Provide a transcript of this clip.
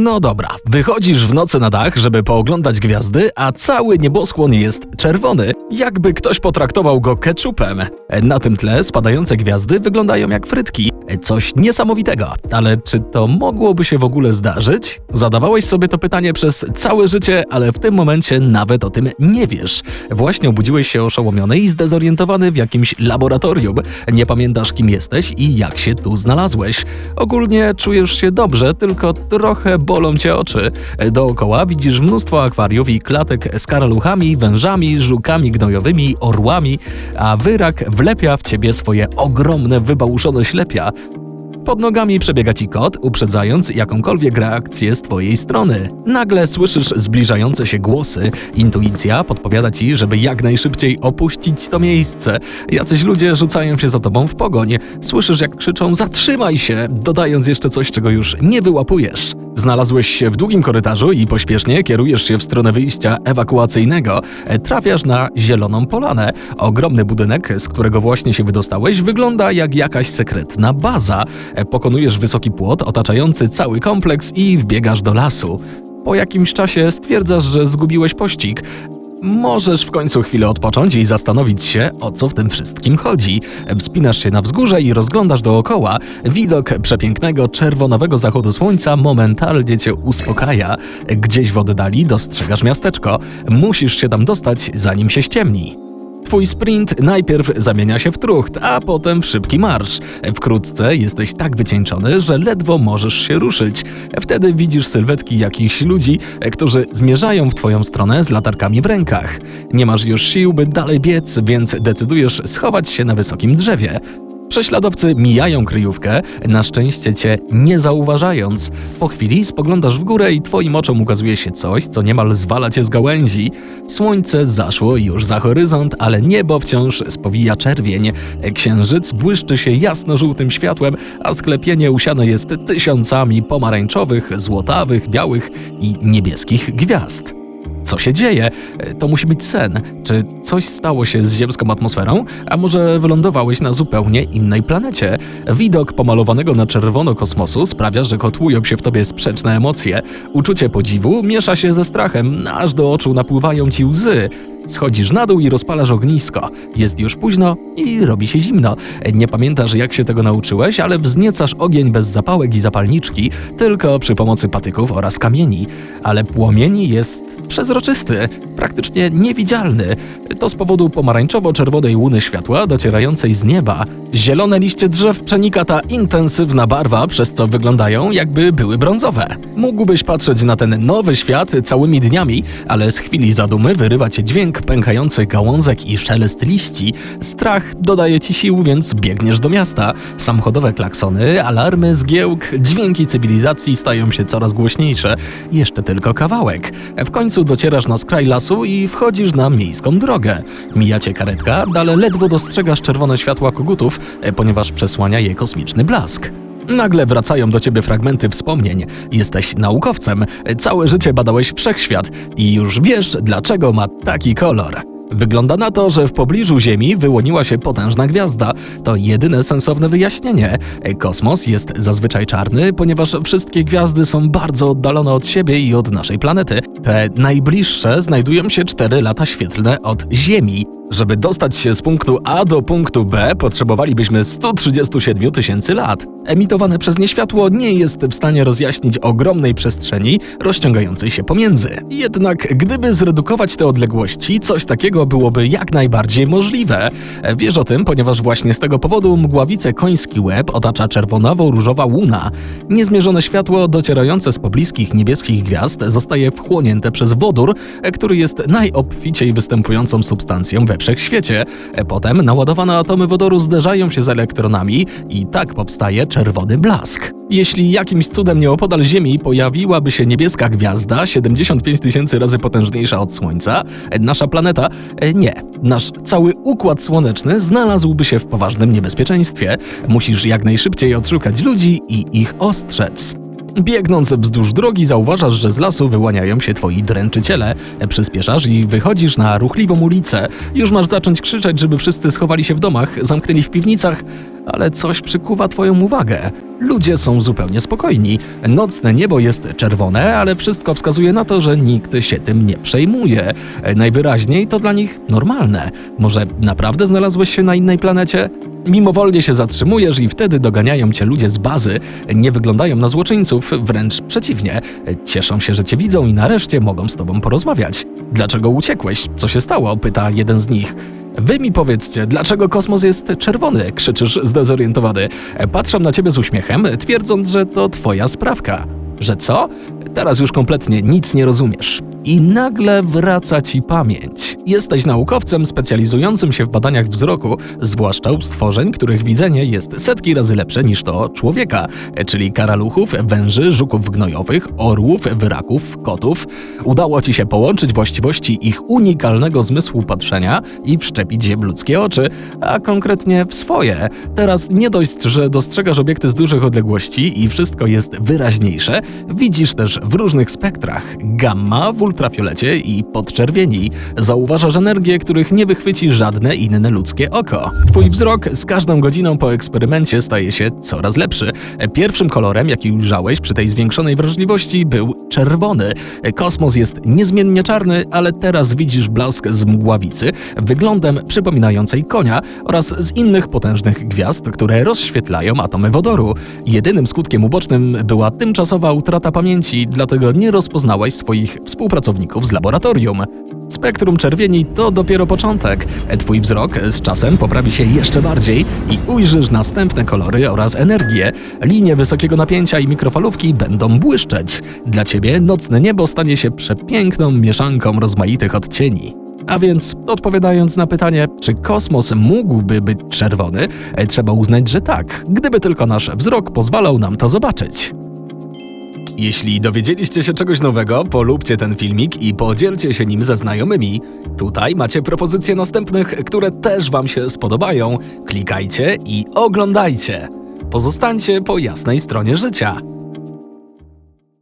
No dobra, wychodzisz w nocy na dach, żeby pooglądać gwiazdy, a cały nieboskłon jest czerwony, jakby ktoś potraktował go ketchupem. Na tym tle spadające gwiazdy wyglądają jak frytki. Coś niesamowitego, ale czy to mogłoby się w ogóle zdarzyć? Zadawałeś sobie to pytanie przez całe życie, ale w tym momencie nawet o tym nie wiesz. Właśnie obudziłeś się oszołomiony i zdezorientowany w jakimś laboratorium. Nie pamiętasz kim jesteś i jak się tu znalazłeś. Ogólnie czujesz się dobrze, tylko trochę bolą cię oczy. Dookoła widzisz mnóstwo akwariów i klatek z karaluchami, wężami, żukami gnojowymi, orłami, a wyrak wlepia w ciebie swoje ogromne, wybałuszone ślepia. Pod nogami przebiega ci kot, uprzedzając jakąkolwiek reakcję z twojej strony. Nagle słyszysz zbliżające się głosy. Intuicja podpowiada ci, żeby jak najszybciej opuścić to miejsce. Jacyś ludzie rzucają się za tobą w pogoń. Słyszysz, jak krzyczą zatrzymaj się, dodając jeszcze coś, czego już nie wyłapujesz. Znalazłeś się w długim korytarzu i pośpiesznie kierujesz się w stronę wyjścia ewakuacyjnego. Trafiasz na zieloną polanę. Ogromny budynek, z którego właśnie się wydostałeś, wygląda jak jakaś sekretna baza. E, Pokonujesz wysoki płot otaczający cały kompleks i wbiegasz do lasu. Po jakimś czasie stwierdzasz, że zgubiłeś pościg. Możesz w końcu chwilę odpocząć i zastanowić się, o co w tym wszystkim chodzi. Wspinasz się na wzgórze i rozglądasz dookoła. Widok przepięknego czerwonowego zachodu słońca momentalnie cię uspokaja. Gdzieś w oddali dostrzegasz miasteczko. Musisz się tam dostać, zanim się ściemni. Twój sprint najpierw zamienia się w trucht, a potem w szybki marsz. Wkrótce jesteś tak wycieńczony, że ledwo możesz się ruszyć. Wtedy widzisz sylwetki jakichś ludzi, którzy zmierzają w twoją stronę z latarkami w rękach. Nie masz już sił, by dalej biec, więc decydujesz schować się na wysokim drzewie. Prześladowcy mijają kryjówkę, na szczęście cię nie zauważając. Po chwili spoglądasz w górę i twoim oczom ukazuje się coś, co niemal zwala cię z gałęzi. Słońce zaszło już za horyzont, ale niebo wciąż spowija czerwień. Księżyc błyszczy się jasno-żółtym światłem, a sklepienie usiane jest tysiącami pomarańczowych, złotawych, białych i niebieskich gwiazd. Co się dzieje? To musi być sen. Czy coś stało się z ziemską atmosferą? A może wylądowałeś na zupełnie innej planecie? Widok pomalowanego na czerwono kosmosu sprawia, że kotłują się w tobie sprzeczne emocje. Uczucie podziwu miesza się ze strachem, aż do oczu napływają ci łzy. Schodzisz na dół i rozpalasz ognisko. Jest już późno i robi się zimno. Nie pamiętasz, jak się tego nauczyłeś, ale wzniecasz ogień bez zapałek i zapalniczki, tylko przy pomocy patyków oraz kamieni. Ale płomień jest przezroczysty, praktycznie niewidzialny. To z powodu pomarańczowo-czerwonej łuny światła docierającej z nieba. Zielone liście drzew przenika ta intensywna barwa, przez co wyglądają jakby były brązowe. Mógłbyś patrzeć na ten nowy świat całymi dniami, ale z chwili zadumy wyrywa cię dźwięk pękających gałązek i szelest liści. Strach dodaje ci sił, więc biegniesz do miasta. Samochodowe klaksony, alarmy, zgiełk, dźwięki cywilizacji stają się coraz głośniejsze. Jeszcze tylko kawałek. W końcu docierasz na skraj lasu i wchodzisz na miejską drogę. Mijacie karetka, ale ledwo dostrzegasz czerwone światła kogutów, e, ponieważ przesłania je kosmiczny blask. Nagle wracają do ciebie fragmenty wspomnień. Jesteś naukowcem, e, całe życie badałeś wszechświat i już wiesz, dlaczego ma taki kolor. Wygląda na to, że w pobliżu Ziemi wyłoniła się potężna gwiazda. To jedyne sensowne wyjaśnienie. Kosmos jest zazwyczaj czarny, ponieważ wszystkie gwiazdy są bardzo oddalone od siebie i od naszej planety. Te najbliższe znajdują się 4 lata świetlne od Ziemi. Żeby dostać się z punktu A do punktu B, potrzebowalibyśmy 137 tysięcy lat. Emitowane przez nie światło nie jest w stanie rozjaśnić ogromnej przestrzeni rozciągającej się pomiędzy. Jednak gdyby zredukować te odległości, coś takiego byłoby jak najbardziej możliwe. Wiesz o tym, ponieważ właśnie z tego powodu mgławice koński łeb otacza czerwonawo-różowa łuna. Niezmierzone światło docierające z pobliskich niebieskich gwiazd zostaje wchłonięte przez wodór, który jest najobficiej występującą substancją we wszechświecie. Potem naładowane atomy wodoru zderzają się z elektronami i tak powstaje czerwony blask. Jeśli jakimś cudem nieopodal Ziemi pojawiłaby się niebieska gwiazda, 75 tysięcy razy potężniejsza od Słońca, nasza planeta, e, nie, nasz cały układ słoneczny znalazłby się w poważnym niebezpieczeństwie. Musisz jak najszybciej odszukać ludzi i ich ostrzec. Biegnąc wzdłuż drogi zauważasz, że z lasu wyłaniają się twoi dręczyciele. Przyspieszasz i wychodzisz na ruchliwą ulicę. Już masz zacząć krzyczeć, żeby wszyscy schowali się w domach, zamknęli w piwnicach, ale coś przykuwa twoją uwagę. Ludzie są zupełnie spokojni. Nocne niebo jest czerwone, ale wszystko wskazuje na to, że nikt się tym nie przejmuje. Najwyraźniej to dla nich normalne. Może naprawdę znalazłeś się na innej planecie? Mimowolnie się zatrzymujesz i wtedy doganiają cię ludzie z bazy. Nie wyglądają na złoczyńców, wręcz przeciwnie. Cieszą się, że cię widzą i nareszcie mogą z tobą porozmawiać. Dlaczego uciekłeś? Co się stało? pyta jeden z nich. Wy mi powiedzcie, dlaczego kosmos jest czerwony? krzyczysz zdezorientowany. Patrzę na ciebie z uśmiechem, twierdząc, że to twoja sprawka. Że co? Teraz już kompletnie nic nie rozumiesz. I nagle wraca ci pamięć. Jesteś naukowcem specjalizującym się w badaniach wzroku, zwłaszcza u stworzeń, których widzenie jest setki razy lepsze niż to człowieka, czyli karaluchów, węży, żuków gnojowych, orłów, wyraków, kotów. Udało ci się połączyć właściwości ich unikalnego zmysłu patrzenia i wszczepić je w ludzkie oczy, a konkretnie w swoje. Teraz nie dość, że dostrzegasz obiekty z dużych odległości i wszystko jest wyraźniejsze, widzisz też w różnych spektrach gamma, w ultrafiolecie i podczerwieni. Zauważasz energie, których nie wychwyci żadne inne ludzkie oko. Twój wzrok z każdą godziną po eksperymencie staje się coraz lepszy. Pierwszym kolorem, jaki ujrzałeś przy tej zwiększonej wrażliwości, był czerwony. Kosmos jest niezmiennie czarny, ale teraz widzisz blask z mgławicy, wyglądem przypominającej konia oraz z innych potężnych gwiazd, które rozświetlają atomy wodoru. Jedynym skutkiem ubocznym była tymczasowa utrata pamięci, dlatego nie rozpoznałeś swoich współpracowników z laboratorium. Spektrum czerwieni to dopiero początek. Twój wzrok z czasem poprawi się jeszcze bardziej i ujrzysz następne kolory oraz energię. Linie wysokiego napięcia i mikrofalówki będą błyszczeć. Dla ciebie nocne niebo stanie się przepiękną mieszanką rozmaitych odcieni. A więc, odpowiadając na pytanie, czy kosmos mógłby być czerwony, e, trzeba uznać, że tak, gdyby tylko nasz wzrok pozwalał nam to zobaczyć. Jeśli dowiedzieliście się czegoś nowego, polubcie ten filmik i podzielcie się nim ze znajomymi. Tutaj macie propozycje następnych, które też Wam się spodobają. Klikajcie i oglądajcie. Pozostańcie po jasnej stronie życia.